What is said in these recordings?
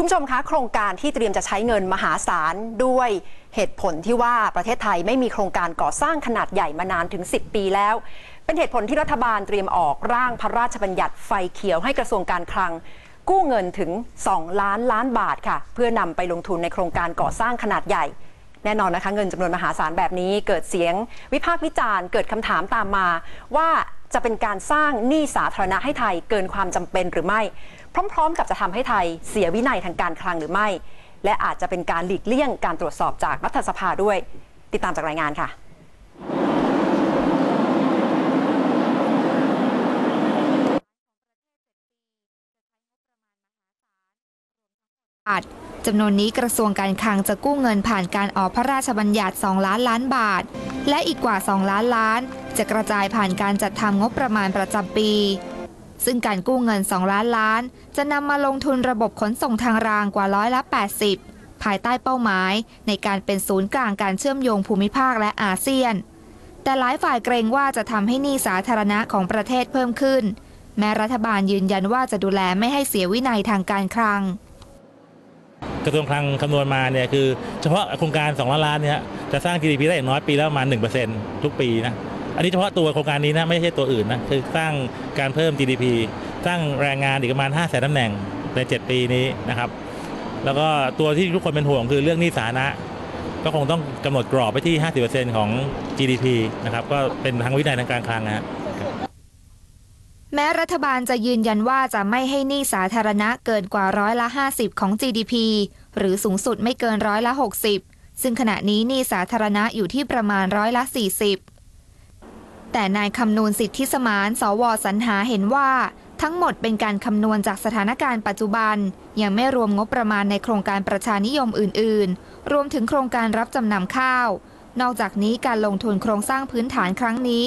คุณผู้ชมคะโครงการที่เตรียมจะใช้เงินมหาศาลด้วยเหตุผลที่ว่าประเทศไทยไม่มีโครงการก่อสร้างขนาดใหญ่มานานถึง 10 ปีแล้ว เป็นเหตุผลที่รัฐบาลเตรียมออกร่างพระราชบัญญัติไฟเขียวให้กระทรวงการคลัง กู้เงินถึง 2 ล้านล้านบาทค่ะ เพื่อนำไปลงทุนในโครงการก่อสร้างขนาดใหญ่ แน่นอนนะคะเงินจำนวนมหาศาลแบบนี้เกิดเสียง วิพากษ์วิจารณ์เกิดคำถามตามมาว่าจะเป็นการสร้างหนี้สาธารณะให้ไทยเกินความจำเป็นหรือไม่พร้อมๆ กับจะทำให้ไทยเสียวินัยทางการคลังหรือไม่ และอาจจะเป็นการหลีกเลี่ยงการตรวจสอบจากรัฐสภาด้วย ติดตามจากรายงานค่ะาทจำนวนนี้กระทรวงการคลังจะกู้เงินผ่านการออกพระราชบัญญัติ 2 ล้านล้านบาท และอีกกว่า 2 ล้านล้าน จะกระจายผ่านการจัดทำงบประมาณประจำปี ซึ่งการกู้เงิน 2 ล้านล้าน จะนำมาลงทุนระบบขนส่งทางรางกว่าร้อยละ 80 ภายใต้เป้าหมาย ในการเป็นศูนย์กลางการเชื่อมโยงภูมิภาคและอาเซียน แต่หลายฝ่ายเกรงว่าจะทำให้หนี้สาธารณะของประเทศเพิ่มขึ้น แม้รัฐบาลยืนยันว่าจะดูแลไม่ให้เสียวินัยทางการคลังกระทรวงคลังคำนวณมาเนี่ยคือเฉพาะโครงการ 2 ล้านล้านเนี่ยจะสร้าง GDP ได้อย่างน้อยปีละประมาณ1%ทุกปีนะ อันนี้เฉพาะตัวโครงการนี้นะไม่ใช่ตัวอื่นนะคือสร้างการเพิ่ม GDP สร้างแรงงานอีกประมาณ 5 0 0แสนตำแหน่งใน 7 ปีนี้นะครับแล้วก็ตัวที่ทุกคนเป็นห่วงคือเรื่องหนี้สาธารณะก็คงต้องกำหนดกรอบไปที่ 50%ของ GDP นะครับก็เป็นทางวินัยทางการคลังนะฮะแม้รัฐบาลจะยืนยันว่าจะไม่ให้หนี้สาธารณะเกินกว่าร้อยละ 50 ของ GDP หรือสูงสุดไม่เกินร้อยละ 60 ซึ่งขณะนี้หนี้สาธารณะอยู่ที่ประมาณร้อยละ 40 แต่นายคำนูนสิทธิสมาน สวสรรหาเห็นว่าทั้งหมดเป็นการคำนวณจากสถานการณ์ปัจจุบัน ยังไม่รวมงบประมาณในโครงการประชานิยมอื่น ๆ รวมถึงโครงการรับจำนำข้าว นอกจากนี้การลงทุนโครงสร้างพื้นฐานครั้งนี้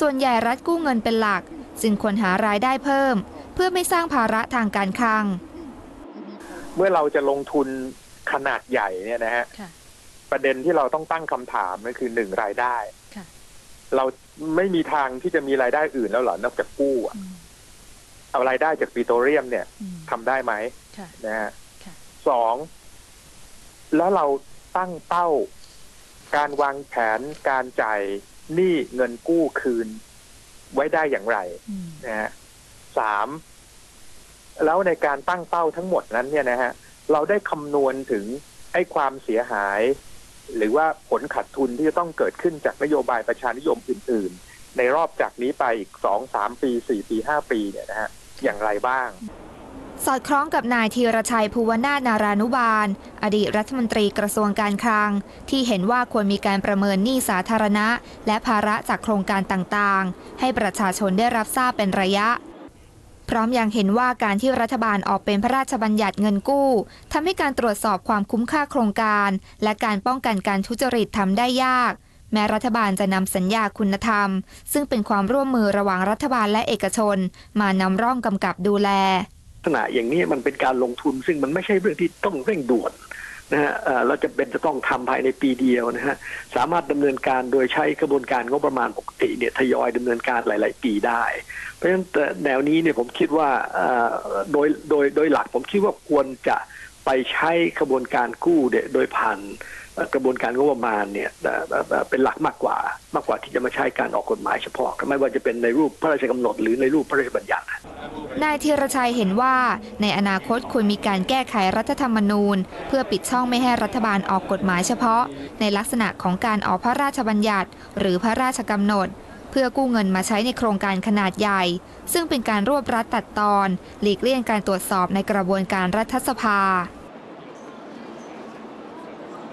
ส่วนใหญ่รัฐกู้เงินเป็นหลัก จึงควรหารายได้เพิ่ม เพื่อไม่สร้างภาระทางการคลัง เมื่อเราจะลงทุนขนาดใหญ่เนี่ยนะฮะค่ะประเด็นที่เราต้องตั้งคำถามนั่นคือหนึ่งรายได้ค่ะ เราไม่มีทางที่จะมีรายได้อื่นแล้วเหรอนอกจากกู้อะอืมเอารายได้จากปิโตรเลียมเนี่ยอืมทำได้ไหมค่ะนะฮะค่ะสอง แล้วเราตั้งเป้า การวางแผนการจ่ายหนี้เงินกู้คืน ไว้ได้อย่างไรอืมนะฮะสาม แล้วในการตั้งเป้าทั้งหมดนั้นเนี่ยนะฮะ เราได้คำนวณถึงไอ้ความเสียหาย หรือว่าผลขาดทุนที่จะต้องเกิดขึ้นจากนโยบายประชานิยมอื่น ๆ ในรอบจากนี้ไปอีกสองสามปีสี่ปีห้าปีเนี่ยนะฮะอย่างไรบ้าง สอดคล้องกับนายธีรชัยภูวนาถนารานุบาล อดีตรัฐมนตรีกระทรวงการคลัง ที่เห็นว่าควรมีการประเมินหนี้สาธารณะ และภาระจากโครงการต่างๆ ให้ประชาชนได้รับทราบเป็นระยะ พร้อมยังเห็นว่าการที่รัฐบาลออกเป็นพระราชบัญญัติเงินกู้ทำให้การตรวจสอบความคุ้มค่าโครงการ และการป้องกันการทุจริตทำได้ยาก แม้รัฐบาลจะนำสัญญาคุณธรรม ซึ่งเป็นความร่วมมือระหว่างรัฐบาลและเอกชน มานำร่องกำกับดูแลลักษณะอย่างนี้มันเป็นการลงทุนซึ่งมันไม่ใช่เรื่องที่ต้องเร่งด่วน นะฮะเอ่อเราจะเป็นจะต้องทำภายในปีเดียวนะฮะสามารถดำเนินการโดยใช้กระบวนการงบประมาณปกติเนี่ยทยอยดำเนินการหลาย ๆ ปีได้ เพราะฉะนั้นแต่แนวนี้เนี่ยผมคิดว่าอ่อโดยโดยโดยหลักผมคิดว่าควรจะไปใช้กระบวนการกู้เนี่ยโดยผ่านกระบวนการงบประมาณเนี่ยเป็นหลักมากกว่ามากกว่าที่จะมาใช้การออกกฎหมายเฉพาะ ไม่ว่าจะเป็นในรูปพระราชกำหนดหรือในรูปพระราชบัญญัติ นายธีรชัยเห็นว่า ในอนาคตควรมีการแก้ไขรัฐธรรมนูญ เพื่อปิดช่องไม่ให้รัฐบาลออกกฎหมายเฉพาะ ในลักษณะของการออกพระราชบัญญัติ หรือพระราชกำหนด เพื่อกู้เงินมาใช้ในโครงการขนาดใหญ่ ซึ่งเป็นการรวบรัดตัดตอน หลีกเลี่ยงการตรวจสอบในกระบวนการรัฐสภา